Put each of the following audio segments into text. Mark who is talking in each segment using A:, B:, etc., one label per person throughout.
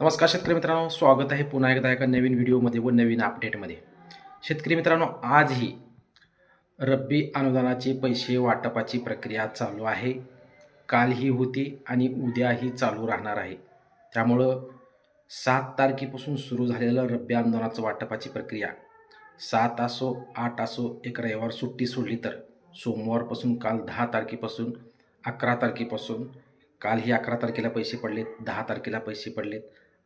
A: नमस्कार शेतकरी मित्रांनो स्वागत आहे पुन्हा एकदा एका नवीन व्हिडिओमध्ये व नवीन अपडेटमध्ये. शेतकरी मित्रांनो आजही रब्बी अनुदानाचे पैसे वाटपाची प्रक्रिया चालू आहे. कालही होती आणि उद्याही चालू राहणार आहे. त्यामुळं सात तारखेपासून सुरू झालेलं रब्बी अनुदानाचं वाटपाची प्रक्रिया. सात असो आठ असो एक रविवार सुट्टी सोडली तर सोमवारपासून काल दहा तारखेपासून अकरा तारखेपासून कालही अकरा तारखेला पैसे पडलेत दहा तारखेला पैसे पडलेत.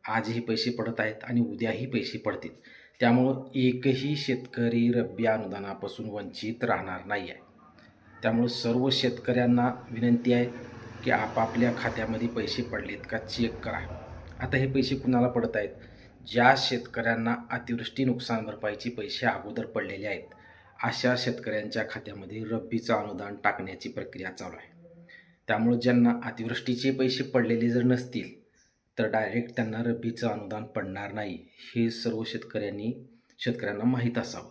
A: आजही पैसे पडत आहेत आणि उद्याही पैसे पडतील. त्यामुळं एकही शेतकरी रब्बी अनुदानापासून वंचित राहणार नाही आहे त्यामुळं सर्व शेतकऱ्यांना विनंती आहे की आपापल्या खात्यामध्ये पैसे पडलेत का चेक करा. आता हे पैसे कुणाला पडत आहेत? ज्या शेतकऱ्यांना अतिवृष्टी नुकसान भरपाईचे पैसे अगोदर पडलेले आहेत अशा शेतकऱ्यांच्या खात्यामध्ये रब्बीचं अनुदान टाकण्याची प्रक्रिया चालू आहे. त्यामुळं ज्यांना अतिवृष्टीचे पैसे पडलेले जर नसतील तर डायरेक्ट त्यांना रब्बीचं अनुदान पडणार नाही हे सर्व शेतकऱ्यांनी शेतकऱ्यांना माहीत असावं.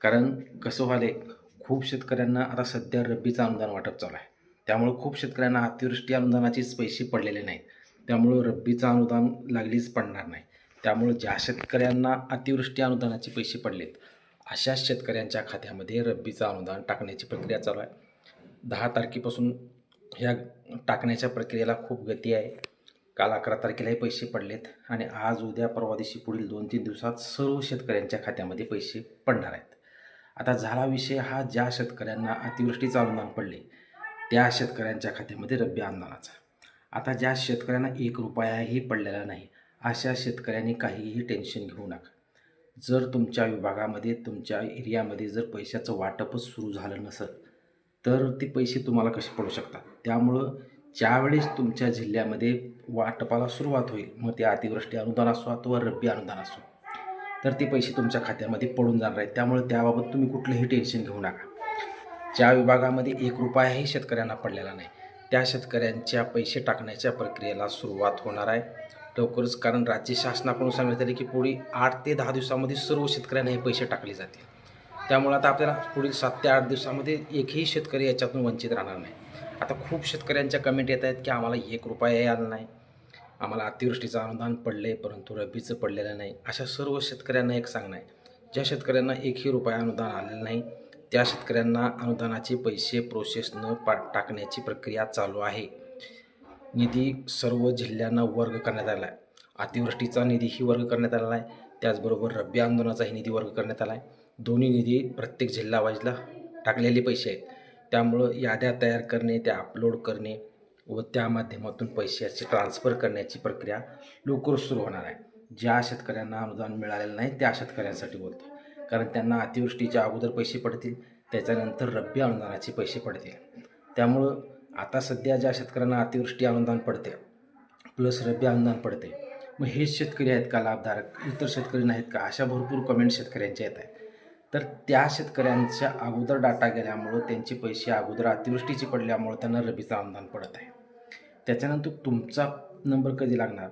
A: कारण कसं व्हायलं खूप शेतकऱ्यांना आता सध्या रब्बीचं अनुदान वाटप चालू आहे. त्यामुळं खूप शेतकऱ्यांना अतिवृष्टी अनुदानाचेच पैसे पडलेले नाहीत. त्यामुळं रब्बीचं अनुदान लागलीच पडणार नाही. त्यामुळं ज्या शेतकऱ्यांना अतिवृष्टी अनुदानाचे पैसे पडलेत अशा शेतकऱ्यांच्या खात्यामध्ये रब्बीचं अनुदान टाकण्याची प्रक्रिया चालू आहे. दहा तारखेपासून ह्या टाकण्याच्या प्रक्रियेला खूप गती आहे. काल अकरा तारखेलाही पैसे पडलेत आणि आज उद्या परवा दिवशी पुढील दोन तीन दिवसात सर्व शेतकऱ्यांच्या खात्यामध्ये पैसे पडणार आहेत. आता झाला विषय हा ज्या शेतकऱ्यांना अतिवृष्टीचं अनुदान पडले त्या शेतकऱ्यांच्या खात्यामध्ये रब्बी अनुदानाचा आता ज्या शेतकऱ्यांना एक रुपयाही पडलेला नाही अशा शेतकऱ्यांनी काहीही टेन्शन घेऊ नका. जर तुमच्या विभागामध्ये तुमच्या एरियामध्ये जर पैशाचं वाटपच सुरू झालं नसेल तर ते पैसे तुम्हाला कसे पडू शकतात? त्यामुळं ज्यावेळेस तुमच्या जिल्ह्यामध्ये वाटपाला सुरुवात होईल मग ते अतिवृष्टी अनुदान असो अथवा रब्बी अनुदान असो तर ते पैसे तुमच्या खात्यामध्ये पडून जाणार आहेत. त्यामुळे त्याबाबत तुम्ही कुठलंही टेन्शन घेऊ नका. ज्या विभागामध्ये एक रुपयाही शेतकऱ्यांना पडलेला नाही त्या शेतकऱ्यांच्या पैसे टाकण्याच्या प्रक्रियेला सुरुवात होणार आहे. लवकरच कारण राज्य शासनाकडून सांगण्यात आले की पुढे आठ ते दहा दिवसामध्ये सर्व शेतकऱ्यांना हे पैसे टाकले जातील. त्यामुळे आता आपल्याला पुढील सात ते आठ दिवसामध्ये एकही शेतकरी याच्यातून वंचित राहणार नाही. आता खूप शेतकऱ्यांच्या कमेंट येत आहेत की आम्हाला एक रुपयाही आला नाही. आम्हाला अतिवृष्टीचं अनुदान पडले परंतु रब्बीचं पडलेलं नाही. अशा सर्व शेतकऱ्यांना एक सांगणं आहे. ज्या शेतकऱ्यांना एकही रुपया अनुदान आलेलं नाही त्या शेतकऱ्यांना अनुदानाचे पैसे प्रोसेस न पा टाकण्याची प्रक्रिया चालू आहे. निधी सर्व जिल्ह्यांना वर्ग करण्यात आला आहे अतिवृष्टीचा निधीही वर्ग करण्यात आलेला आहे. त्याचबरोबर रब्बी आंदोलनाचाही निधी वर्ग करण्यात आला आहे दोन्ही निधी प्रत्येक जिल्हा वाईजला टाकलेले पैसे आहेत. त्यामुळं याद्या तयार करणे त्या अपलोड करणे व त्या माध्यमातून पैशाची ट्रान्सफर करण्याची प्रक्रिया लवकर सुरू होणार आहे. ज्या शेतकऱ्यांना अनुदान मिळालेलं नाही त्या शेतकऱ्यांसाठी बोलतो कारण त्यांना अतिवृष्टीच्या अगोदर पैसे पडतील त्याच्यानंतर रब्बी अनुदानाचे पैसे पडतील. त्यामुळं आता सध्या ज्या शेतकऱ्यांना अतिवृष्टी अनुदान पडते प्लस रब्बी अनुदान पडते मग हेच शेतकरी आहेत का लाभधारक? इतर शेतकरी नाहीत का? अशा भरपूर कमेंट शेतकऱ्यांच्या येत आहेत. तर त्या शेतकऱ्यांच्या अगोदर डाटा गेल्यामुळं त्यांचे पैसे अगोदर अतिवृष्टीचे पडल्यामुळं त्यांना रबीचं अनुदान पडत आहे. त्याच्यानंतर तुमचा नंबर कधी लागणार?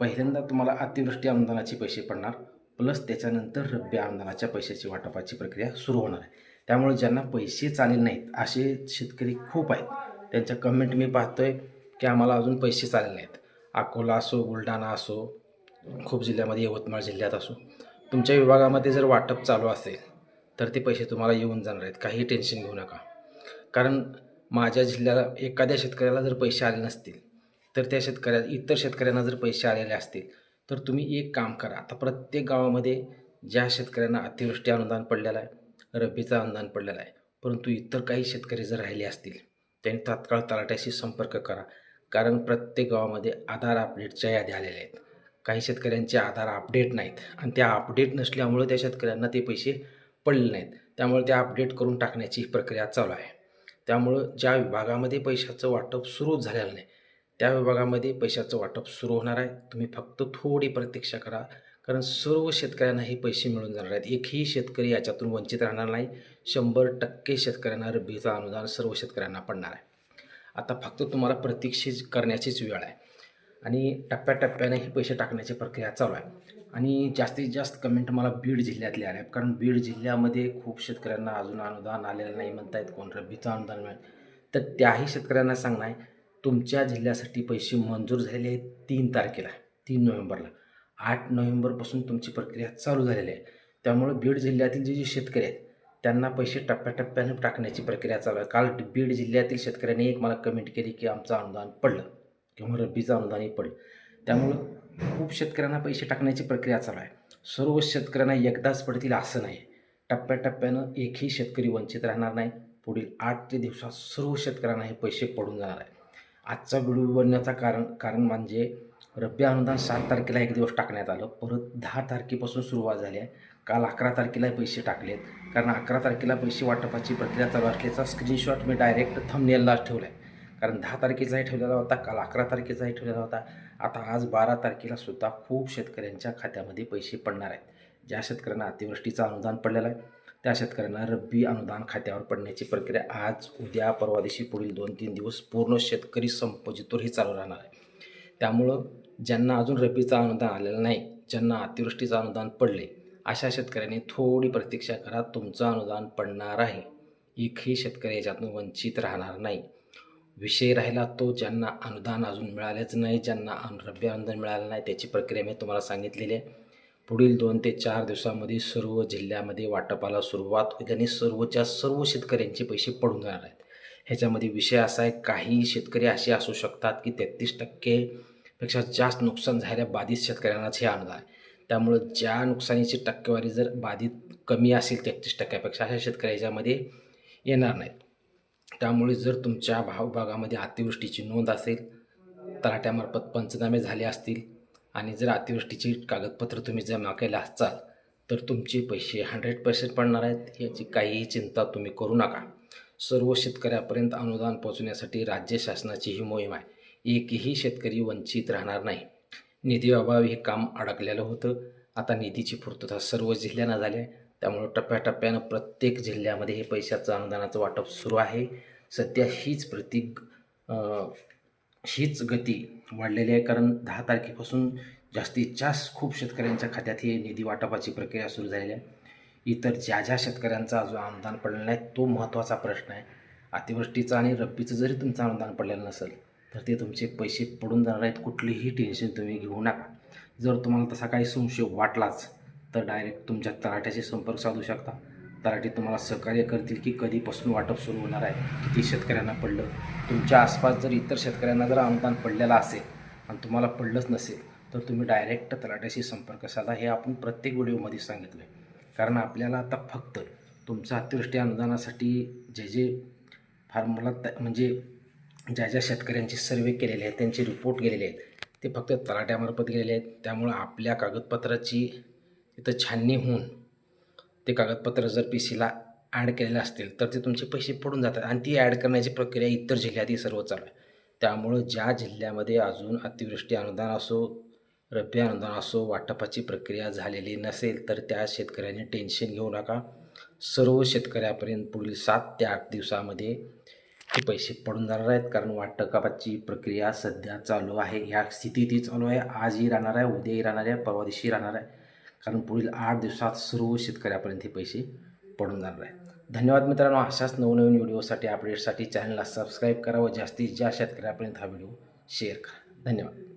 A: पहिल्यांदा तुम्हाला अतिवृष्टी अनुदानाचे पैसे पडणार प्लस त्याच्यानंतर रब्बी अनुदानाच्या पैशाची वाटपाची प्रक्रिया सुरू होणार आहे. त्यामुळे ज्यांना पैसे चालेल नाहीत असे शेतकरी खूप आहेत. त्यांच्या कमेंट मी पाहतोय की आम्हाला अजून पैसे आले नाहीत. अकोला असो बुलढाणा असो खूप जिल्ह्यामध्ये यवतमाळ जिल्ह्यात असो तुमच्या विभागामध्ये जर वाटप चालू असेल तर ते पैसे तुम्हाला येऊन जाणार आहेत. काही टेन्शन घेऊ नका. कारण माझ्या जिल्ह्याला एखाद्या शेतकऱ्याला जर पैसे आले नसतील तर त्या शेतकऱ्या इतर शेतकऱ्यांना जर पैसे आलेले असतील तर तुम्ही एक काम करा. आता प्रत्येक गावामध्ये ज्या शेतकऱ्यांना अतिवृष्टी अनुदान पडलेलं आहे रब्बीचं अनुदान पडलेलं आहे परंतु इतर काही शेतकरी जर राहिले असतील त्यांनी तात्काळ तलाट्याशी संपर्क करा. कारण प्रत्येक गावामध्ये आधार अपडेटच्या याद्या आलेल्या आहेत. काही शेतकऱ्यांचे आधार अपडेट नाहीत आणि त्या अपडेट नसल्यामुळं त्या शेतकऱ्यांना ते पैसे पडले नाहीत. त्यामुळे ते अपडेट करून टाकण्याची प्रक्रिया चालू आहे. त्यामुळं ज्या विभागामध्ये पैशाचं वाटप सुरू झालेलं नाही त्या विभागामध्ये पैशाचं वाटप सुरू होणार आहे. तुम्ही फक्त थोडी प्रतीक्षा करा कारण सर्व शेतकऱ्यांना हे पैसे मिळून जाणार आहेत. एकही शेतकरी याच्यातून वंचित राहणार नाही. शंभर टक्के शेतकऱ्यांना रब्बीचं अनुदान सर्व शेतकऱ्यांना पडणार आहे. आता फक्त तुम्हाला प्रतीक्षे करण्याचीच वेळ आहे. आणि टप्प्याटप्प्याने हे पैसे टाकण्याची प्रक्रिया चालू आहे. आणि जास्तीत जास्त कमेंट मला बीड जिल्ह्यातले आले आहेत. कारण बीड जिल्ह्यामध्ये खूप शेतकऱ्यांना अजून अनुदान आलेलं नाही म्हणतायत कोण. रब्बीचं अनुदान मिळेल. तर त्याही शेतकऱ्यांना सांगणं आहे तुमच्या जिल्ह्यासाठी पैसे मंजूर झालेले आहेत तीन तारखेला तीन नोव्हेंबरला. आठ नोव्हेंबरपासून तुमची प्रक्रिया चालू झालेली आहे. त्यामुळं बीड जिल्ह्यातील जे जे शेतकरी आहेत त्यांना पैसे टप्प्याटप्प्याने टाकण्याची प्रक्रिया चालू आहे. काल बीड जिल्ह्यातील शेतकऱ्यांनी एक मला कमेंट केली की आमचं अनुदान पडलं किंवा रब्बीचं अनुदानही पडलं. त्यामुळं खूप शेतकऱ्यांना पैसे टाकण्याची प्रक्रिया चालू आहे. सर्व शेतकऱ्यांना एकदाच पडतील असं नाही. टप्प्याटप्प्यानं एकही शेतकरी वंचित राहणार नाही. पुढील आठ ते दिवसात सर्व शेतकऱ्यांना हे पैसे पडून जाणार आहे. आजचा व्हिडिओ बनण्याचं कारण कारण म्हणजे रब्बी अनुदान सात तारखेला एक दिवस टाकण्यात आलं. परत दहा तारखेपासून सुरुवात झाली आहे. काल अकरा तारखेला पैसे टाकलेत. कारण अकरा तारखेला पैसे वाटपाची प्रक्रिया चालू असल्याचा स्क्रीनशॉट मी डायरेक्ट थंबनेललाच ठेवला आहे कारण दहा तारखेचाही ठेवलेला होता. काल अकरा तारखेचाही ठेवलेला होता. आता आज बारा तारखेला सुद्धा खूप शेतकऱ्यांच्या खात्यामध्ये पैसे पडणार आहेत. ज्या शेतकऱ्यांना अतिवृष्टीचं अनुदान पडलेलं आहे त्या शेतकऱ्यांना रब्बी अनुदान खात्यावर पडण्याची प्रक्रिया आज उद्या परवा दिवशी पुढील दोन तीन दिवस पूर्ण शेतकरी संप हे चालू राहणार आहे. त्यामुळं ज्यांना अजून रब्बीचं अनुदान आलेलं नाही ज्यांना अतिवृष्टीचं अनुदान पडले अशा शेतकऱ्यांनी थोडी प्रतीक्षा करा तुमचं अनुदान पडणार आहे. एकही शेतकरी याच्यातून वंचित राहणार नाही. विषय राहिला तो ज्यांना अनुदान अजून मिळालेच नाही ज्यांना अनु रब्बी अनुदान मिळालं नाही त्याची प्रक्रिया मी तुम्हाला सांगितलेली आहे. पुढील दोन ते चार दिवसामध्ये सर्व जिल्ह्यामध्ये वाटपाला सुरुवात होईल आणि सर्वच्या सर्व शेतकऱ्यांचे पैसे पडून जाणार आहेत. ह्याच्यामध्ये विषय असा आहे काही शेतकरी असे असू शकतात की तेहतीस टक्केपेक्षा जास्त नुकसान झालेल्या बाधित शेतकऱ्यांनाच हे अनुदान आहे. त्यामुळं ज्या नुकसानीची टक्केवारी जर बाधित कमी असेल तेहतीस टक्क्यापेक्षा अशा शेतकऱ्याच्यामध्ये येणार नाहीत. त्यामुळे जर तुमच्या भागामध्ये अतिवृष्टीची नोंद असेल तलाट्यामार्फत पंचनामे झाले असतील आणि जर अतिवृष्टीची कागदपत्र तुम्ही जमा केला असाल तर तुमचे पैसे हंड्रेड पर्सेंट पडणार आहेत याची काहीही चिंता तुम्ही करू नका. सर्व शेतकऱ्यापर्यंत अनुदान पोहोचवण्यासाठी राज्य शासनाची ही मोहीम आहे. एकही शेतकरी वंचित राहणार नाही. निधी अभावी हे काम अडकलेलं होतं. आता निधीची पूर्तता सर्व जिल्ह्यांना झाली आहे. त्यामुळं टप्प्याटप्प्यानं प्रत्येक जिल्ह्यामध्ये हे पैशाचं अनुदानाचं वाटप सुरू आहे. सध्या हीच प्रतीक हीच गती वाढलेली आहे. कारण दहा तारखेपासून जास्तीत जास्त खूप शेतकऱ्यांच्या खात्यात ही निधी वाटपाची प्रक्रिया सुरू झालेली आहे. इतर ज्या ज्या शेतकऱ्यांचा जो अनुदान पडलेला आहे तो महत्त्वाचा प्रश्न आहे. अतिवृष्टीचं आणि रब्बीचं जरी तुमचं अनुदान पडलेलं नसेल तर ते तुमचे पैसे पडून जाणार आहेत. कुठलीही टेन्शन तुम्ही घेऊ नका. जर तुम्हाला तसा काही संशय वाटलाच तर डायरेक्ट तुमच्या तलाट्याशी संपर्क साधू शकता. तलाठी तुम्हाला सहकार्य करतील की कधीपासून वाटप सुरू होणार आहे किती शेतकऱ्यांना पडलं. तुमच्या आसपास जर इतर शेतकऱ्यांना जर अनुदान पडलेलं असेल आणि तुम्हाला पडलंच नसेल तर तुम्ही डायरेक्ट तलाट्याशी संपर्क साधा. हे आपण प्रत्येक व्हिडिओमध्ये सांगितलं आहे कारण आपल्याला आता फक्त तुमचं अतिवृष्टी अनुदानासाठी जे जे फॉर्म्युला म्हणजे ज्या ज्या शेतकऱ्यांचे सर्वे केलेले आहेत त्यांचे रिपोर्ट गेलेले आहेत ते फक्त तलाट्यामार्फत गेलेले आहेत. त्यामुळं आपल्या कागदपत्राची तिथं छाननी होऊन ते कागदपत्र जर पी सीला ॲड केलेले असतील तर ते तुमचे पैसे पडून जातात आणि ती ॲड करण्याची प्रक्रिया इतर जिल्ह्यातही सर्व चालू आहे. त्यामुळं ज्या जिल्ह्यामध्ये अजून अतिवृष्टी अनुदान असो रब्बी अनुदान असो वाटपाची प्रक्रिया झालेली नसेल तर त्या शेतकऱ्यांनी टेन्शन घेऊ नका. सर्व शेतकऱ्यापर्यंत पुढील सात ते आठ दिवसामध्ये हे पैसे पडून जाणार आहेत कारण वाटपाची प्रक्रिया सध्या चालू आहे. ह्या स्थितीतही चालू आहे. आजही राहणार आहे उद्याही राहणार आहे परवा दिवशी राहणार आहे. कारण पुढील आठ दिवसात सर्व शेतकऱ्यापर्यंत हे पैसे पडून जाणार आहे धन्यवाद मित्रांनो. अशाच नवनवीन व्हिडिओसाठी अपडेटसाठी चॅनलला सबस्क्राईब करा व जास्तीत जास्त शेतकऱ्यापर्यंत हा व्हिडिओ शेअर करा. धन्यवाद.